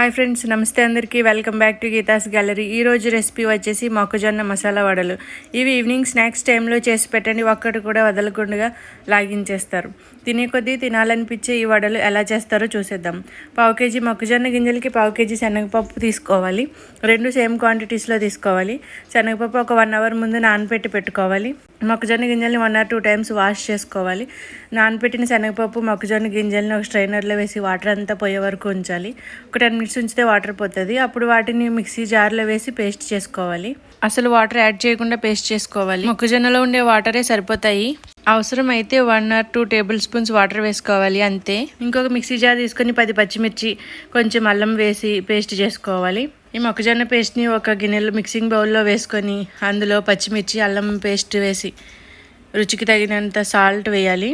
Hi friends నమస్తే అందరికీ. Welcome back to Geetha's gallery ఈరోజు రెసిపీ వచ్చేసి మొక్కజొన్న మసాలా వడలు. ఇవి ఈవినింగ్ స్నాక్స్ టైంలో చేసి పెట్టండి. ఒక్కటి కూడా వదలకుండా లాగించేస్తారు. తినే కొద్దీ తినాలనిపించే ఈ వడలు ఎలా చేస్తారో చూసేద్దాం. పావు కేజీ మొక్కజొన్న గింజలకి పావు కేజీ శనగపప్పు తీసుకోవాలి. రెండు సేమ్ క్వాంటిటీస్లో తీసుకోవాలి. శనగపప్పు ఒక వన్ అవర్ ముందు నానబెట్టి పెట్టుకోవాలి. మొక్కజొన్న గింజల్ని one or two times wash చేసుకోవాలి. నానబెట్టిన శనగపప్పు మొక్కజొన్న గింజల్ని ఒక స్ట్రైనర్లో వేసి వాటర్ అంతా పోయే వరకు ఉంచాలి. ఒక టెన్ మినిట్స్ ఉంచితే వాటర్ పోతుంది. అప్పుడు వాటిని మిక్సీ జార్లో వేసి పేస్ట్ చేసుకోవాలి. అసలు వాటర్ యాడ్ చేయకుండా పేస్ట్ చేసుకోవాలి. మొక్కజొన్నలో ఉండే వాటరే సరిపోతాయి. అవసరం అయితే one or two tablespoons water వేసుకోవాలి అంతే. ఇంకొక మిక్సీ జార్ తీసుకొని పది పచ్చిమిర్చి కొంచెం అల్లం వేసి పేస్ట్ చేసుకోవాలి. ఈ మొక్కజొన్న పేస్ట్ని ఒక గిన్నెలో మిక్సింగ్ బౌల్లో వేసుకొని అందులో పచ్చిమిర్చి అల్లం పేస్ట్ వేసి రుచికి తగినంత సాల్ట్ వేయాలి.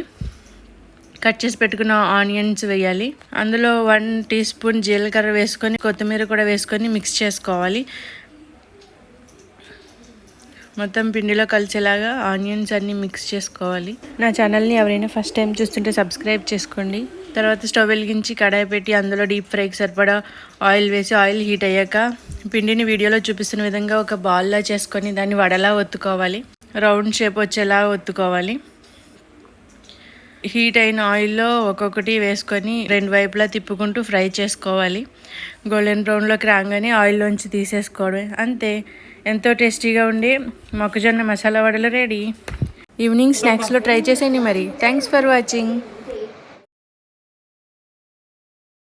కట్ చేసి పెట్టుకున్న ఆనియన్స్ వేయాలి. అందులో వన్ టీ స్పూన్ జీలకర్ర వేసుకొని కొత్తిమీర కూడా వేసుకొని మిక్స్ చేసుకోవాలి. మొత్తం పిండిలో కలిసేలాగా ఆనియన్స్ అన్నీ మిక్స్ చేసుకోవాలి. నా ఛానల్ని ఎవరైనా ఫస్ట్ టైం చూస్తుంటే సబ్స్క్రైబ్ చేసుకోండి. తర్వాత స్టవ్ వెలిగించి కడాయి పెట్టి అందులో డీప్ ఫ్రైకి సరిపడా ఆయిల్ వేసి ఆయిల్ హీట్ అయ్యాక పిండిని వీడియోలో చూపిస్తున్న విధంగా ఒక బాల్లా చేసుకొని దాన్ని వడలా ఒత్తుకోవాలి. రౌండ్ షేప్ వచ్చేలా ఒత్తుకోవాలి. హీట్ అయిన ఆయిల్లో ఒక్కొక్కటి వేసుకొని రెండు వైపులా తిప్పుకుంటూ ఫ్రై చేసుకోవాలి. గోల్డెన్ బ్రౌన్లోకి రాగానే ఆయిల్లోంచి తీసేసుకోవడమే. అంతే. ఎంతో టేస్టీగా ఉండి మొక్కజొన్న మసాలా వడలు రెడీ. ఈవినింగ్ స్నాక్స్లో ట్రై చేసేయండి మరి. Thanks for watching.